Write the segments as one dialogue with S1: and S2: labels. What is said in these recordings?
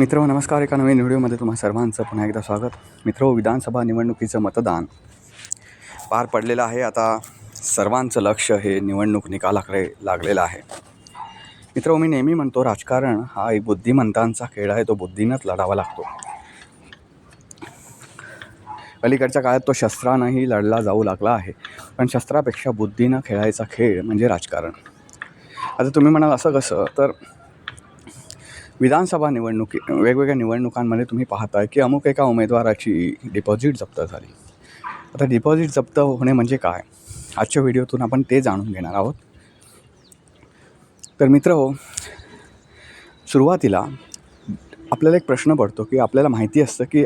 S1: मित्र नमस्कार एका नवीन व्हिडिओमध्ये तुम्हा सर्वांचं पुन्हा एकदा स्वागत. मित्र विधानसभा निवडणुकीचं मतदान पार पडलेलं आहे. आता सर्वांचं लक्ष हे निवडणूक निकालाकडे लागलेलं आहे. मित्र मी नेहमी म्हणतो राजकारण हा एक बुद्धिमंतांचा खेळ आहे. तो बुद्धीनंच लढावा लागतो. अलीकडच्या काळात तो शस्त्रानंही लढला जाऊ लागला आहे. पण शस्त्रापेक्षा बुद्धीनं खेळायचा खेळ म्हणजे राजकारण. आता तुम्ही म्हणाल असं कसं? तर विधानसभा निवडणुकी वेगवेगळ्या निवडणुकांमध्ये तुम्ही पाहताय की अमुक एका उमेदवाराची डिपॉझिट जप्त झाली. आता डिपॉझिट जप्त होणे म्हणजे काय? आजच्या व्हिडिओतून आपण ते जाणून घेणार आहोत. तर मित्र हो सुरुवातीला आपल्याला एक प्रश्न पडतो की आपल्याला माहिती असतं की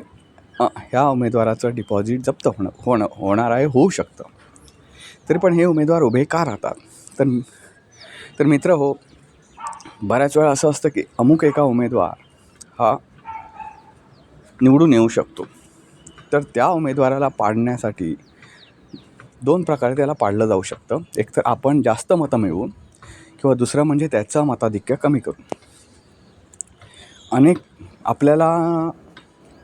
S1: ह्या उमेदवाराचं डिपॉझिट जप्त होणं होणं होणार आहे होऊ शकतं. तरी पण हे उमेदवार उभे का राहतात? तर तर मित्र हो बऱ्याच वेळा असं असतं की अमुक एका उमेदवार हा निवडून येऊ शकतो. तर त्या उमेदवाराला पाडण्यासाठी दोन प्रकारे त्याला पाडलं जाऊ शकतं. एक तर आपण जास्त मतं मिळवून किंवा दुसरं म्हणजे त्याचं मताधिक्य कमी करून. अनेक आपल्याला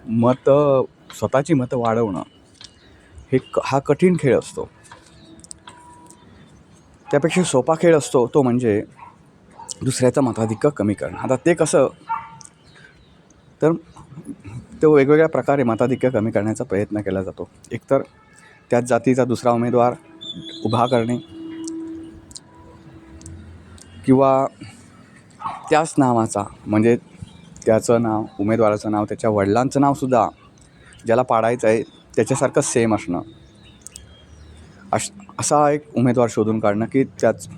S1: मतं स्वतःची मतं वाढवणं हे क हा कठीण खेळ असतो. त्यापेक्षा सोपा खेळ असतो तो म्हणजे दुसऱ्याचं मताधिक्य कमी करणं. आता ते कसं? तर तो वेगवेगळ्या प्रकारे मताधिक्य कमी करण्याचा प्रयत्न केला जातो. एकतर त्याच जातीचा दुसरा उमेदवार उभा करणे किंवा त्याच नावाचा म्हणजे त्याचं नाव उमेदवाराचं नाव त्याच्या वडिलांचं नावसुद्धा ज्याला पाडायचं आहे त्याच्यासारखं सेम असणं. अश असा एक उमेदवार शोधून काढणं की त्याच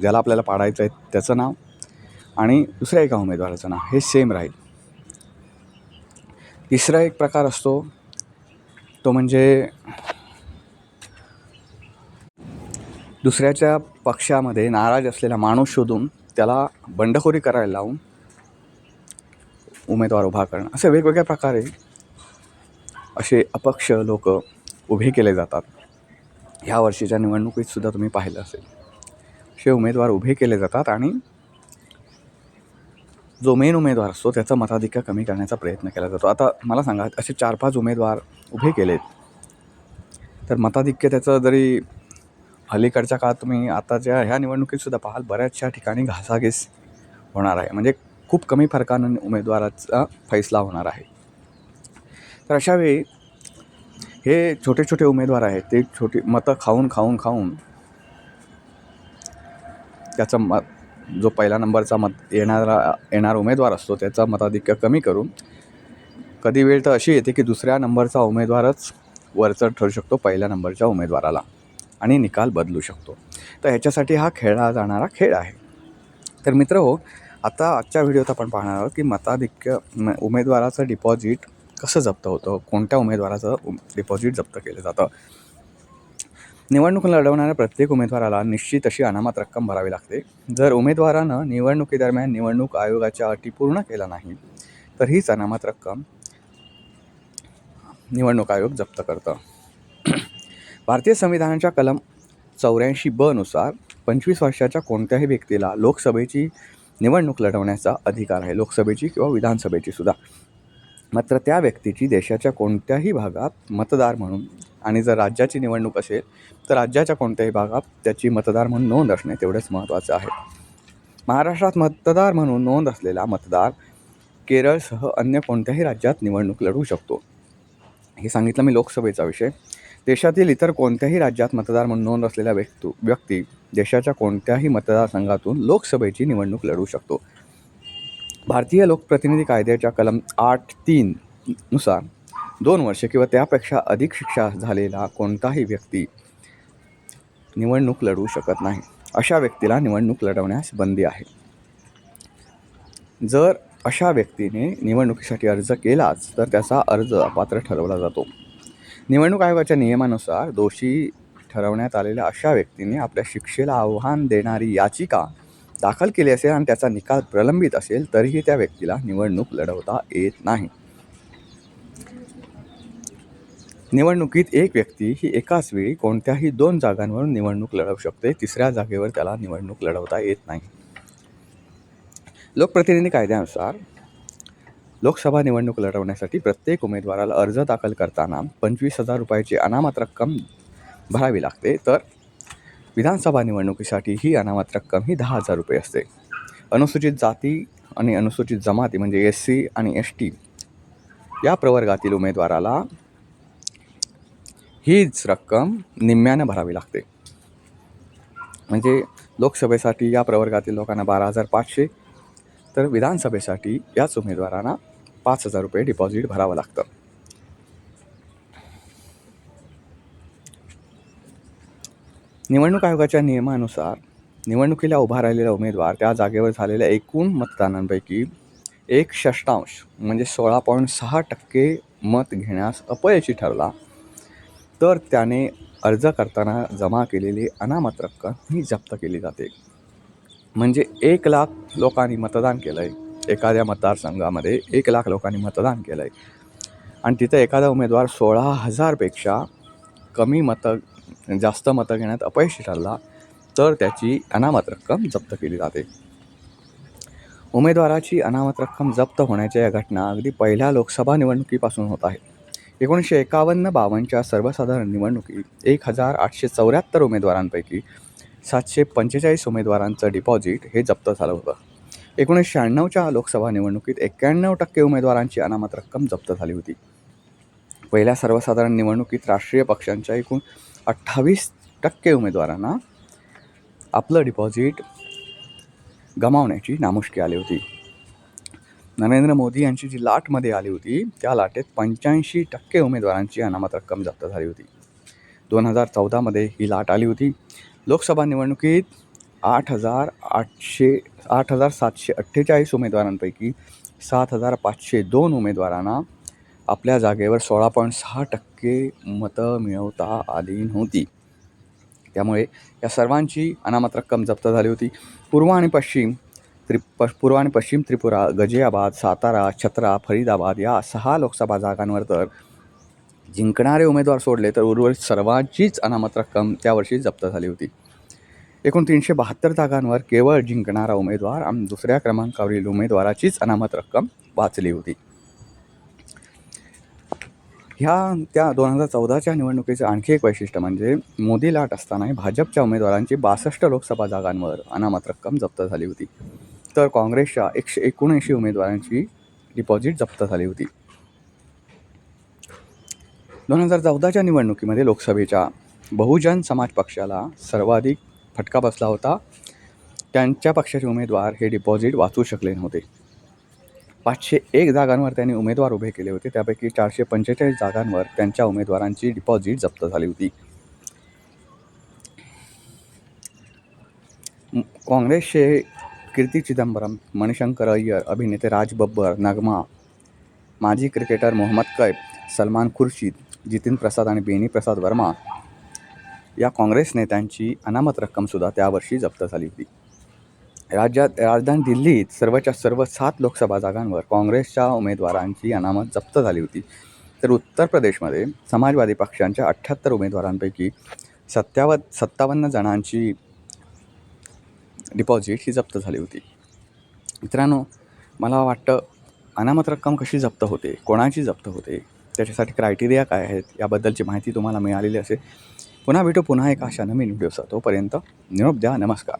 S1: ज्याला आपल्याला पाडायचं आहे त्याचं नाव. आणि दुसऱ्या एका उमेदवाराचं नाव हे सेम राहील. तिसरा एक प्रकार असतो तो म्हणजे दुसऱ्याच्या पक्षामध्ये नाराज असलेला माणूस शोधून त्याला बंडखोरी करायला लावून उमेदवार उभा करणं. असे वेगवेगळ्या प्रकारे असे अपक्ष लोक उभे केले जातात. ह्या वर्षीच्या निवडणुकीतसुद्धा तुम्ही पाहिलं असेल. असे उमेदवार उभे केले जातात आणि जो मेन उमेदवार असतो त्याचा मताधिक्य कमी करण्याचा प्रयत्न केला जातो. आता मला सांगा असे चार पाच उमेदवार उभे केलेत तर मताधिक्य त्याचं जरी अलीकडच्या काळात तुम्ही आताच्या ह्या निवडणुकीतसुद्धा पाहाल बऱ्याचशा ठिकाणी घासाघीस होणार आहे. म्हणजे खूप कमी फरकानं उमेदवाराचा फैसला होणार आहे. तर अशावेळी हे छोटे छोटे उमेदवार आहेत ते छोटी मतं खाऊन खाऊन खाऊन त्याचा मत जो पहिला नंबरचा मत येणारा येणारा उमेदवार असतो त्याचा मताधिक्य कमी करून कधी वेळ तर अशी येते की दुसऱ्या नंबरचा उमेदवारच वरचढ ठरू शकतो पहिल्या नंबरच्या उमेदवाराला आणि निकाल बदलू शकतो. तर ह्याच्यासाठी हा खेळला जाणारा खेळ आहे. तर मित्र हो आता आजच्या व्हिडिओत आपण पाहणार आहोत की मताधिक्य उमेदवाराचं डिपॉझिट कसं जप्त होतं? कोणत्या उमेदवाराचं उम- डिपॉझिट जप्त केलं जातं? निवडणूक लढवणाऱ्या प्रत्येक उमेदवाराला निश्चित अशी अनामत रक्कम भरावी लागते. जर उमेदवारानं निवडणुकीदरम्यान निवडणूक आयोगाच्या अटी पूर्ण केल्या नाही तर हीच अनामत रक्कम निवडणूक आयोग जप्त करतं. भारतीय संविधानाच्या कलम चौऱ्याऐंशी ब नुसार पंचवीस वर्षाच्या कोणत्याही व्यक्तीला लोकसभेची निवडणूक लढवण्याचा अधिकार आहे. लोकसभेची किंवा विधानसभेची सुद्धा. मात्र त्या व्यक्तीची देशाच्या कोणत्याही भागात मतदार म्हणून आणि जर राज्याची निवडणूक असेल तर राज्याच्या कोणत्याही भागात त्याची मतदार म्हणून नोंद असणे तेवढंच महत्त्वाचं आहे. महाराष्ट्रात मतदार म्हणून नोंद असलेला मतदार केरळसह अन्य कोणत्याही राज्यात निवडणूक लढवू शकतो. हे सांगितलं मी लोकसभेचा विषय. देशातील इतर कोणत्याही राज्यात मतदार म्हणून नोंद असलेला व्यक्तू व्यक्ती देशाच्या कोणत्याही मतदारसंघातून लोकसभेची निवडणूक लढवू शकतो. भारतीय लोकप्रतिनिधी कायद्याच्या कलम आठ तीन नुसार दोन वर्षे किंवा त्यापेक्षा अधिक शिक्षा झालेला कोणताही व्यक्ती निवडणूक लढवू शकत नाही. अशा व्यक्तीला निवडणूक लढवण्यास बंदी आहे. जर अशा व्यक्तीने निवडणुकीसाठी अर्ज केलाच तर त्याचा अर्ज अपात्र ठरवला जातो. निवडणूक आयोगाच्या नियमानुसार दोषी ठरवण्यात आलेल्या अशा व्यक्तीने आपल्या शिक्षेला आव्हान देणारी याचिका दाखल केली असेल आणि त्याचा निकाल प्रलंबित असेल तरीही त्या व्यक्तीला निवडणूक लढवता येत नाही. निवडणुकीत एक व्यक्ती ही एकाच वेळी कोणत्याही दोन जागांवरून निवडणूक लढवू शकते तिसऱ्या जागेवर त्याला निवडणूक लढवता येत नाही. लोकप्रतिनिधी कायद्यानुसार लोकसभा निवडणूक लढवण्यासाठी प्रत्येक उमेदवाराला अर्ज दाखल करताना पंचवीस हजार रुपयाची अनामत रक्कम भरावी लागते. तर विधानसभा निवडणुकीसाठी ही अनामत रक्कम ही दहा हजार रुपये असते. अनुसूचित जाती आणि अनुसूचित जमाती म्हणजे एस सी आणि एस टी या प्रवर्गातील उमेदवाराला हीच रक्कम निम्म्यानं भरावी लागते. म्हणजे लोकसभेसाठी या प्रवर्गातील लोकांना बारा हजार पाचशे तर विधानसभेसाठी याच उमेदवारांना पाच हजार रुपये डिपॉझिट भरावं लागतं. निवडणूक आयोगाच्या नियमानुसार निवडणुकीला उभा राहिलेला उमेदवार त्या जागेवर झालेल्या एकूण मतदानांपैकी एक षष्टांश म्हणजे सोळा पॉईंट सहा टक्के मत घेण्यास अपयशी ठरला. तर त्याने अर्ज करताना जमा केलेली अनामत रक्कम ही जप्त केली जाते. म्हणजे एक लाख लोकांनी मतदान केलं आहे एखाद्या मतदारसंघामध्ये एक लाख लोकांनी मतदान केलं आहे आणि तिथं एखादा उमेदवार सोळा हजारपेक्षा कमी मतं जास्त मतं घेण्यात अपयशी ठरला तर त्याची अनामत रक्कम जप्त केली जाते. उमेदवाराची अनामत रक्कम जप्त होण्याच्या या घटना अगदी पहिल्या लोकसभा निवडणुकीपासून होत आहे. एकोणीसशे एकावन्न बावन्नच्या सर्वसाधारण निवडणुकीत एक हजार आठशे चौऱ्याहत्तर उमेदवारांपैकी सातशे पंचेचाळीस उमेदवारांचं डिपॉझिट हे जप्त झालं होतं. एकोणीसशे शहाण्णवच्या लोकसभा निवडणुकीत एक्क्याण्णव टक्के उमेदवारांची अनामत रक्कम जप्त झाली होती. पहिल्या सर्वसाधारण निवडणुकीत राष्ट्रीय पक्षांच्या एकूण अठ्ठावीस टक्के उमेदवारांना आपलं डिपॉझिट गमावण्याची नामुष्की आली होती. नरेंद्र मोदी यांची जी लाटमध्ये आली होती त्या लाटेत पंच्याऐंशी टक्के उमेदवारांची अनामत रक्कम जप्त झाली होती. दोन हजार चौदामध्ये ही लाट आली होती. लोकसभा निवडणुकीत आठ हजार आठशे आठ हजार सातशे अठ्ठेचाळीस उमेदवारांपैकी सात हजार पाचशे दोन उमेदवारांना आपल्या जागेवर सोळा पॉईंट सहा टक्के मतं मिळवता आली नव्हती. त्यामुळे या सर्वांची अनामत रक्कम जप्त झाली होती. पूर्व आणि पश्चिम त्रि पूर्व आणि पश्चिम त्रिपुरा गजियाबाद सातारा छत्रा फरीदाबाद या सहा लोकसभा जागांवर तर जिंकणारे उमेदवार सोडले तर उर्वरित सर्वांचीच अनामत रक्कम त्यावर्षी जप्त झाली होती. एकूण तीनशे बहात्तर जागांवर केवळ जिंकणारा उमेदवार आणि दुसऱ्या क्रमांकावरील उमेदवाराचीच अनामत रक्कम वाचली होती. ह्या त्या दोन हजार चौदाच्या निवडणुकीचं आणखी एक वैशिष्ट्य म्हणजे मोदी लाट असतानाही भाजपच्या उमेदवारांची बासष्ट लोकसभा जागांवर अनामत रक्कम जप्त झाली होती. तर काँग्रेसच्या एकशे एकोणऐंशी उमेदवारांची डिपॉझिट जप्त झाली होती. दोन हजार चौदाच्या निवडणुकीमध्ये लोकसभेच्या बहुजन समाज पक्षाला सर्वाधिक फटका बसला होता. त्यांच्या पक्षाचे उमेदवार हे डिपॉझिट वाचू शकले नव्हते. पाचशे एक जागांवर त्यांनी उमेदवार उभे केले होते. त्यापैकी चारशे पंचेचाळीस जागांवर त्यांच्या उमेदवारांची डिपॉझिट जप्त झाली होती. काँग्रेसचे कीर्ती चिदंबरम मणिशंकर अय्यर अभिनेते राज बब्बर नगमा माजी क्रिकेटर मोहम्मद कैफ सलमान खुर्शीद जितीन प्रसाद आणि बेनी प्रसाद वर्मा या काँग्रेस नेत्यांची अनामत रक्कमसुद्धा त्यावर्षी जप्त झाली होती. राज्यात राजधानी दिल्लीत सर्वच्या सर्व सात लोकसभा जागांवर काँग्रेसच्या उमेदवारांची अनामत जप्त झाली होती. तर उत्तर प्रदेशमध्ये समाजवादी पक्षांच्या अठ्ठ्याहत्तर उमेदवारांपैकी सत्याव सत्तावन्न जणांची डिपॉझिट ही जप्त झाली होती. मित्रांनो मला वाटतं अनामत रक्कम कशी जप्त होते कोणाची जप्त होते त्याच्यासाठी क्रायटेरिया काय आहेत याबद्दलची माहिती तुम्हाला मिळालेली असेल. पुन्हा भेटू पुन्हा एका अशा नवीन व्हिडिओचा तोपर्यंत निरोप द्या नमस्कार.